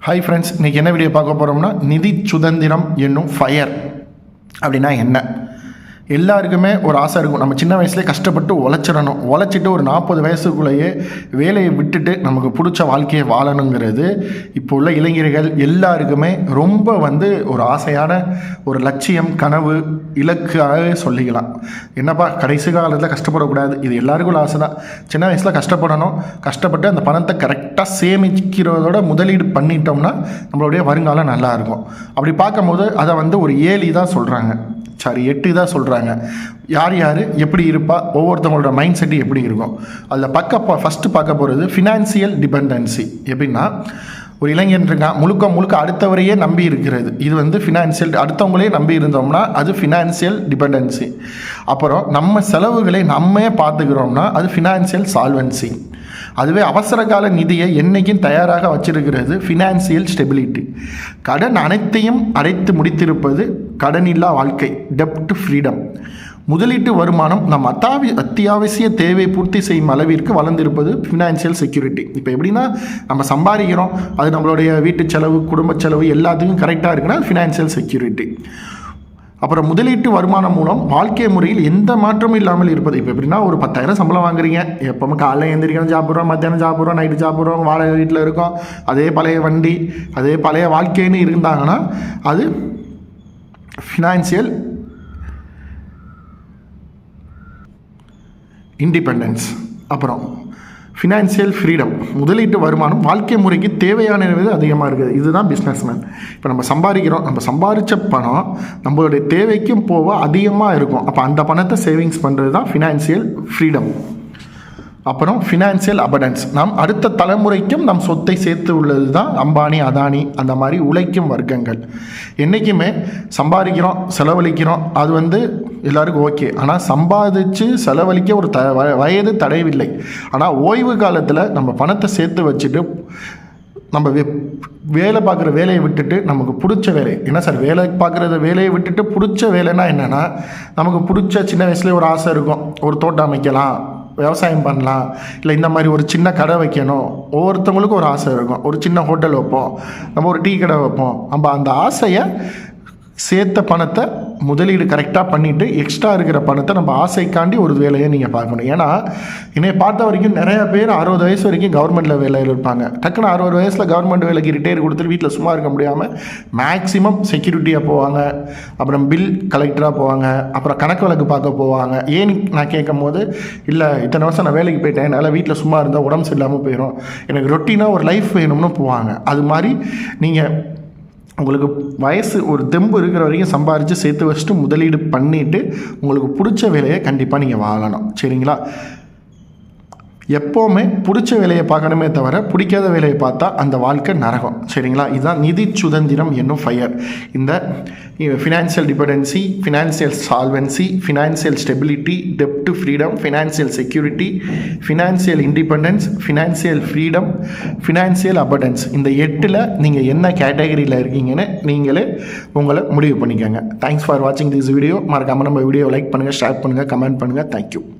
Hi friends இன்றைக்கி என்ன video பார்க்க போகிறோம்னா நிதி சுதந்திரம் என்னும் ஃபயர் அப்படின்னா என்ன? எல்லாருக்குமே ஒரு ஆசை இருக்கும். நம்ம சின்ன வயசுலேயே கஷ்டப்பட்டு உழைச்சிடணும். உழைச்சிட்டு ஒரு நாற்பது வயசுக்குள்ளேயே வேலையை விட்டுட்டு நமக்கு பிடிச்ச வாழ்க்கையை வாழணுங்கிறது இப்போ உள்ள இளைஞர்கள் எல்லாருக்குமே ரொம்ப வந்து ஒரு ஆசையான ஒரு லட்சியம் கனவு இலக்காக சொல்லிக்கலாம். என்னப்பா கடைசி காலத்தில் கஷ்டப்படக்கூடாது. இது எல்லாருக்கும் உள்ள ஆசை தான் சின்ன வயசில் கஷ்டப்படணும். கஷ்டப்பட்டு அந்த பணத்தை கரெக்டாக சேமிக்கிறதோட முதலீடு பண்ணிட்டோம்னா நம்மளுடைய வருங்காலம் நல்லாயிருக்கும் அப்படி பார்க்கும்போது அதை வந்து ஒரு ஏழி தான் சொல்கிறாங்க சாரி எட்டு தான் சொல்கிறாங்க யார் யார் எப்படி இருப்பா ஒவ்வொருத்தவங்களோட மைண்ட் செட்டு எப்படி இருக்கும்? அதில் பக்க ஃபஸ்ட்டு பார்க்க போகிறது ஃபினான்சியல் டிபெண்டன்சி எப்படின்னா ஒரு இளைஞன் இருக்கான் முழுக்க முழுக்க அடுத்தவரையே நம்பி இருக்கிறது. இது வந்து ஃபினான்சியல் அடுத்தவங்களே நம்பி இருந்தோம்னா அது ஃபினான்சியல் டிபெண்டன்சி அப்புறம் நம்ம செலவுகளை நம்மே பார்த்துக்கிறோம்னா அது ஃபினான்சியல் சால்வன்சி அதுவே அவசர கால நிதியை என்றைக்கும் தயாராக வச்சிருக்கிறது ஃபினான்சியல் ஸ்டெபிலிட்டி கடன் அனைத்தையும் அடைத்து முடித்திருப்பது கடனில்லா வாழ்க்கை டெப்ட் ஃப்ரீடம் முதலீட்டு வருமானம் நம் அத்தாவி அத்தியாவசிய தேவை பூர்த்தி செய்யும் அளவிற்கு வளர்ந்திருப்பது ஃபினான்சியல் செக்யூரிட்டி இப்போ எப்படின்னா நம்ம சம்பாதிக்கிறோம் அது நம்மளுடைய வீட்டு செலவு குடும்ப செலவு எல்லாத்துக்கும் கரெக்டாக இருக்குன்னா ஃபினான்சியல் செக்யூரிட்டி அப்புறம் முதலீட்டு வருமானம் மூலம் வாழ்க்கை முறையில் எந்த மாற்றமும் இல்லாமல் இருப்பது. இப்போ எப்படின்னா ஒரு பத்தாயிரம் சம்பளம் வாங்குறீங்க. எப்பவுமே காலைல எழுந்திரிக்கணும் சாப்பிட்றோம் மத்தியானம் சாப்பிட்றோம் நைட்டு சாப்பிட்றோம் வாடகை வீட்டில் இருக்கோம். அதே பழைய வண்டி அதே பழைய வாழ்க்கைன்னு இருந்தாங்கன்னா அது ஃபினான்சியல் இண்டிபெண்டன்ஸ் அப்புறம் ஃபினான்சியல் ஃப்ரீடம் முதலீட்டு வருமானம் வாழ்க்கை முறைக்கு தேவையானது அதிகமாக இருக்குது. இதுதான் பிஸ்னஸ்மேன் இப்போ நம்ம சம்பாதிக்கிறோம். நம்ம சம்பாதிச்ச பணம் நம்மளுடைய தேவைக்கும் போக அதிகமாக இருக்கும். அப்போ அந்த பணத்தை சேவிங்ஸ் பண்ணுறது தான் ஃபினான்சியல் ஃப்ரீடம் அப்புறம் ஃபினான்சியல் அபடன்ஸ் நாம் அடுத்த தலைமுறைக்கும் நம் சொத்தை சேர்த்து உள்ளது தான் அம்பானி அதானி அந்த மாதிரி உழைக்கும் வர்க்கங்கள். என்றைக்குமே சம்பாதிக்கிறோம் செலவழிக்கிறோம் அது வந்து எல்லாருக்கும் ஓகே ஆனால் சம்பாதிச்சு செலவழிக்க ஒரு த வயது தடையவில்லை ஆனால் ஓய்வு காலத்தில் நம்ம பணத்தை சேர்த்து வச்சுட்டு நம்ம வே வேலை பார்க்குற வேலையை விட்டுட்டு நமக்கு பிடிச்ச வேலை. என்ன சார் வேலை பார்க்குறத வேலையை விட்டுட்டு பிடிச்ச வேலைன்னா என்னென்னா நமக்கு பிடிச்ச சின்ன வயசுலேயே ஒரு ஆசை இருக்கும். ஒரு தோட்டம் அமைக்கலாம். விவசாயம் பண்ணலாம். இல்லை இந்த மாதிரி ஒரு சின்ன கடை வைக்கணும். ஒவ்வொருத்தவங்களுக்கும் ஒரு ஆசை இருக்கும். ஒரு சின்ன ஹோட்டல் வைப்போம். நம்ம ஒரு டீ கடை வைப்போம். நம்ம அந்த ஆசையை சேர்த்த பணத்தை முதலீடு கரெக்டாக பண்ணிவிட்டு எக்ஸ்ட்ரா இருக்கிற பணத்தை நம்ம ஆசைக்காண்டி ஒரு வேலையை நீங்கள் பார்க்கணும். ஏன்னா என்னை பார்த்த வரைக்கும் நிறைய பேர் அறுபது வயசு வரைக்கும் கவர்மெண்ட்டில் வேலையில் இருப்பாங்க. டக்குன்னு அறுபது வயசில் கவர்மெண்ட் வேலைக்கு ரிட்டையர் கொடுத்துட்டு வீட்டில் சும்மா இருக்க முடியாமல் மேக்ஸிமம் செக்யூரிட்டியாக போவாங்க. அப்புறம் பில் கலெக்டராக போவாங்க. அப்புறம் கணக்கு வழக்கு பார்க்க போவாங்க. ஏன் நான் கேட்கும் போது இல்லை இத்தனை வருஷம் நான் வேலைக்கு போயிட்டேன். என்னால் வீட்டில் சும்மா இருந்தால் உடம்பு சரியில்லாமல் போயிடும் எனக்கு ரொட்டீனாக ஒரு லைஃப் வேணும்னு போவாங்க. அது மாதிரி நீங்கள் உங்களுக்கு வயசு ஒரு தெம்பு இருக்கிற வரைக்கும் சம்பாரித்து சேர்த்து வச்சுட்டு முதலீடு பண்ணிவிட்டு உங்களுக்கு பிடிச்ச வேலையை கண்டிப்பாக நீங்கள் வாழணும். சரிங்களா? எப்போவுமே பிடிச்ச வேலையை பார்க்கணுமே தவிர பிடிக்காத வேலையை பார்த்தா அந்த வாழ்க்கை நரகம். சரிங்களா? இதுதான் நிதி சுதந்திரம் என்னும் ஃபயர் இந்த financial dependency financial solvency financial stability டெப்ட் freedom financial security financial independence financial freedom financial abundance இந்த எட்டில் நீங்கள் என்ன கேட்டகரியில் இருக்கீங்கன்னு நீங்களே உங்களை முடிவு பண்ணிக்கோங்க. தேங்க்ஸ் ஃபார் வாட்சிங் திஸ் வீடியோ மறக்காமல் நம்ம வீடியோ லைக் பண்ணுங்கள் ஷேர் பண்ணுங்கள் கமெண்ட் பண்ணுங்கள் தேங்க்யூ